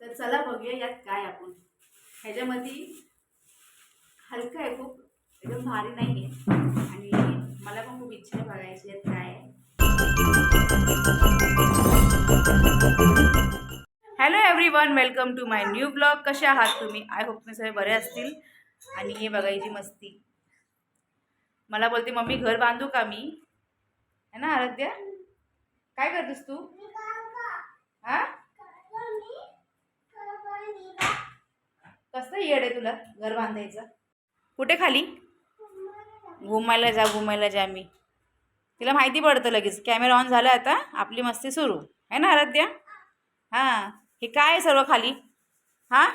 तर चला बघूया यात काय आपण. ह्याच्यामध्ये हलकं आहे खूप एकदम भारी नाही आहे आणि मला पण खूप इच्छा आहे बघायची यात काय आहे. Hello everyone welcome to my new blog कसे आहात तुम्ही? आय होप तुम्ही सगळे बरे असतील. आणि हे बघायची मस्ती. मला बोलते मम्मी घर बांधू का मी? है ना आराध्या? काय करतेस तू? हा? कसं येड आहे तुला घर बांधायचं? कुठे खाली? घुमायला जा घुमायला जा मी. तिला माहिती पडतं लगेच. कॅमेरा ऑन झाला आता. आपली मस्ती सुरू. आहे ना आराध्या? हां. हे काय आहे सर्व खाली? हां?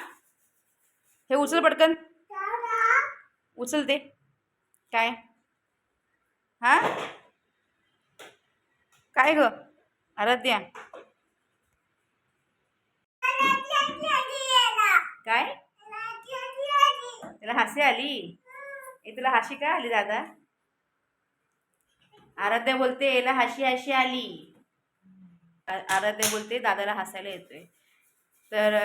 हे उचल पटकन. उचलते काय? हां? काय ग? आराध्या? काय? त्याला हसी आली. ए तुला हशी काय आली दादा? आराध्या बोलते याला हशी हशी आली. आराध्या बोलते दादाला हसायला येतोय. तर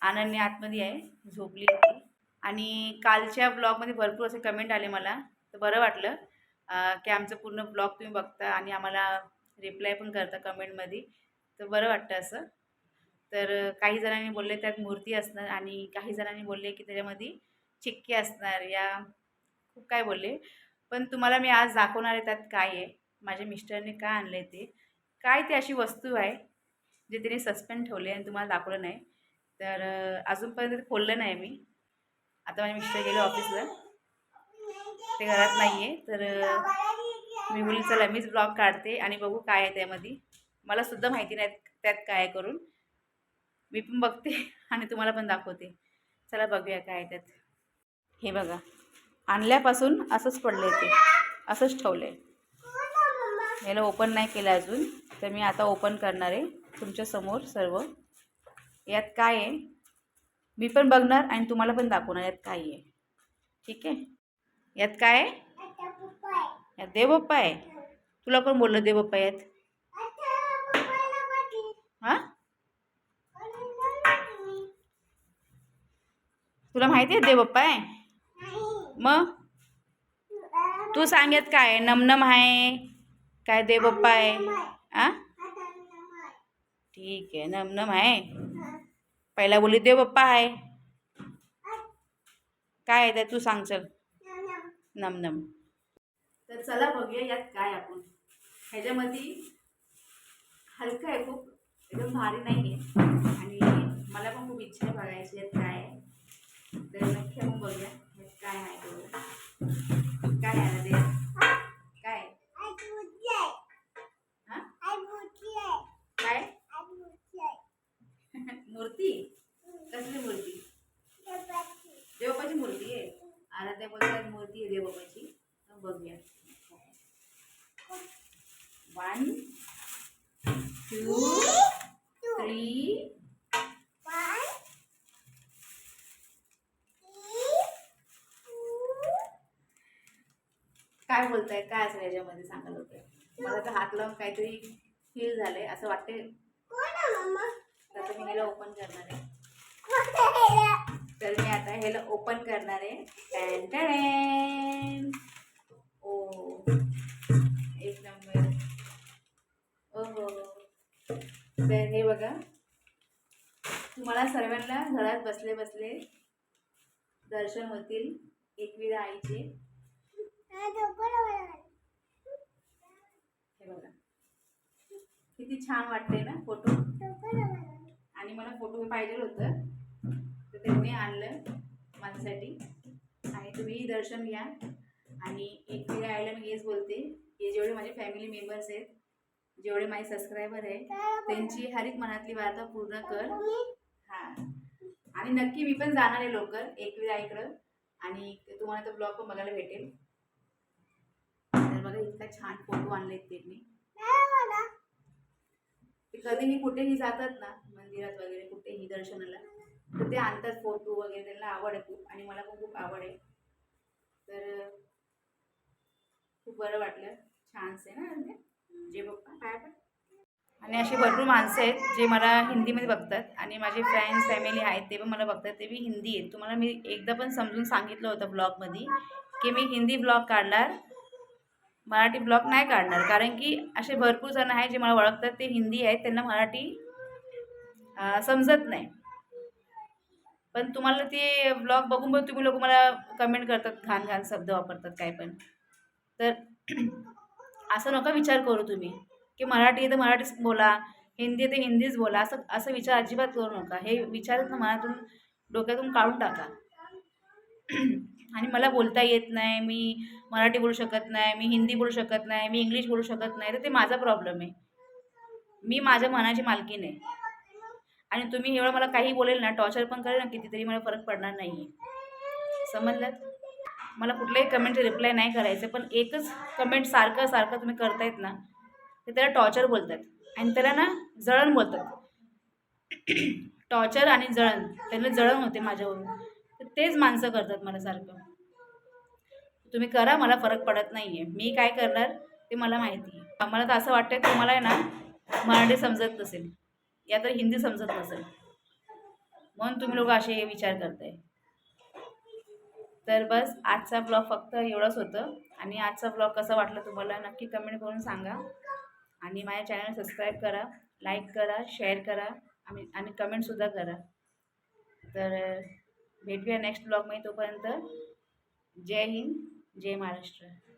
अनन्या आतमध्ये आहे झोपली होती आणि कालच्या ब्लॉगमध्ये भरपूर असे कमेंट आले मला. तर बरं वाटलं की आमचं पूर्ण ब्लॉग तुम्ही बघता आणि आम्हाला रिप्लाय पण करता कमेंटमध्ये. तर बरं वाटतं असं. तर काही जणांनी बोलले त्यात मूर्ती असणार आणि काही जणांनी बोलले की त्याच्यामध्ये चिक्की असणार या खूप काय बोलले. पण तुम्हाला मी आज दाखवणार आहे त्यात काय आहे. माझ्या मिस्टरने काय आणलं आहे ते. काय ते अशी वस्तू आहे जे तिने सस्पेंड ठेवले आणि तुम्हाला दाखवलं नाही. तर अजूनपर्यंत ते खोललं नाही मी. आता माझे मिस्टर गेले ऑफिसला. ते घरात नाही आहे तर मी बोलली चला मीच ब्लॉग काढते आणि बघू काय आहे त्यामध्ये. मला सुद्धा माहिती नाही त्यात काय आहे करून. मी पण बघते आणि तुम्हाला पण दाखवते. चला बघूया काय आहे त्यात. हे बघा. आणल्यापासून असंच पडलं आहे ते. असंच ठेवलं आहे याला ओपन नाही केलं अजून. तर मी आता ओपन करणार आहे. तुमच्यासमोर सर्व. यात काय आहे? मी पण बघणार आणि तुम्हाला पण दाखवणार यात काय आहे. ठीक आहे? यात काय आहे? यात देवप्पा आहे. तुला पण बोललं देवप्पा यात? हां? तुला माहिती आहे देवप्पा आहे? मग तू सांगत काय? नमनम आहे. काय देवबाप्पा आहे? आ? ठीक आहे. नमनम आहे. पहिला बोली देवबाप्पा आहे. काय आहे त्यात तू सांग चल. नमनम. तर चला बघूया यात काय आपण. ह्याच्यामध्ये हलकं आहे खूप. एकदम भारी नाही आहे. आणि मला पण खूप इच्छा आहे बघायची यात काय आहे. तर नक्की आपण बघूया. काय नाही तेवढं काय आहे ते? काय? काय? मूर्ती? कसली मूर्ती? देवबाची मूर्ती आहे. आराध्या बोलतात मूर्ती आहे देवबाची. तर बघूया. वन टू थ्री काय बोलताय काय असेल याच्यामध्ये सांगायला होतं? मला तर हात लावून काहीतरी फील झालंय असं वाटते तर मी ह्याला ओपन करणार आहे. तर मी आता ह्याला ओपन करणार आहे. ओ एक नंबर. ओ हो तर हे बघा. तुम्हाला सर्वांना घरात बसले बसले दर्शन होतील एकविधा आईचे. हे बघा. किती छान वाटते ना फोटो आणि मला फोटो पाहिजे होतं. तर त्यांनी आणलं माझ्यासाठी. आणि तुम्ही दर्शन घ्या. आणि एक वेळ आयला मी हेच बोलते हे जेवढे माझे फॅमिली मेंबर्स आहेत जेवढे माझे सबस्क्रायबर आहे त्यांची हर एक मनातली वार्ता पूर्ण कर. हा. आणि नक्की मी पण जाणार आहे लवकर. एकविरा इकडं. आणि तुम्हाला तो ब्लॉग पण बघायला भेटेल. बघा इतका छान फोटो आणलेत त्यांनी ते कधीही कुठेही जातात ना मंदिरात वगैरे कुठेही दर्शनाला तर ते आणतात फोटो वगैरे त्यांना आवड आहे खूप आणि मला पण खूप आवड आहे. तर खूप बरं वाटलं. छानसे ना म्हणजे. जे पप्पा काय पण. आणि अशी भरपूर माणसं आहेत जे मला हिंदीमध्ये बघतात आणि माझे फ्रेंड्स फॅमिली आहेत ते पण मला बघतात. ते बी हिंदी आहेत. तुम्हाला मी एकदा पण समजून सांगितलं होतं ब्लॉगमध्ये की मी हिंदी ब्लॉग काढणार मराठी ब्लॉग नाही काढणार. कारण की असे भरपूर जण आहेत जे मला ओळखतात ते हिंदी आहेत त्यांना मराठी समजत नाही. पण तुम्हाला ते ब्लॉग बघून बघून तुम्ही लोक मला कमेंट करतात घाण घाण शब्द वापरतात काय पण. तर असं नका विचार करू तुम्ही. की मराठी आहे तर मराठीच बोला हिंदी आहे तर हिंदीच बोला असं असं विचार अजिबात करू नका. हे विचार ना मनातून डोक्यातून काढून टाका. आणि मला बोलता येत नाही मी मराठी बोलू शकत नाही मी हिंदी बोलू शकत नाही मी इंग्लिश बोलू शकत नाही तर ते माझा प्रॉब्लेम आहे. मी माझ्या मनाची मालकीन आहे. आणि तुम्ही एवढं मला काही बोलेल ना टॉर्चर पण करेल ना कितीतरी मला फरक पडणार नाही आहे समजलं? मला कुठल्याही कमेंटचे रिप्लाय नाही करायचं पण एकच कमेंट सारखं सारखं तुम्ही करतायत ना ते त्याला टॉर्चर बोलतात. आणि त्याला ना जळण बोलतात. टॉर्चर आणि जळण त्यांना जळण होते माझ्यावरून. तेच माणसं करतात मला सारखं. तुम्ही करा मला फरक पडत नाही आहे मी काय करणार ते मला माहिती आहे. मला तर असं वाटतं तुम्हाला आहे ना मराठी समजत नसेल. या तर हिंदी समजत नसेल. म्हणून तुम्ही लोक असे विचार करताय. तर बस आजचा ब्लॉग फक्त एवढंच होतं. आणि आजचा ब्लॉग कसा वाटला तुम्हाला नक्की कमेंट करून सांगा. आणि माझ्या चॅनल सबस्क्राईब करा लाईक करा शेअर करा आणि आणि कमेंटसुद्धा करा. तर भेटूया नेक्स्ट ब्लॉगमध्ये तोपर्यंत. जय हिंद जय महाराष्ट्र.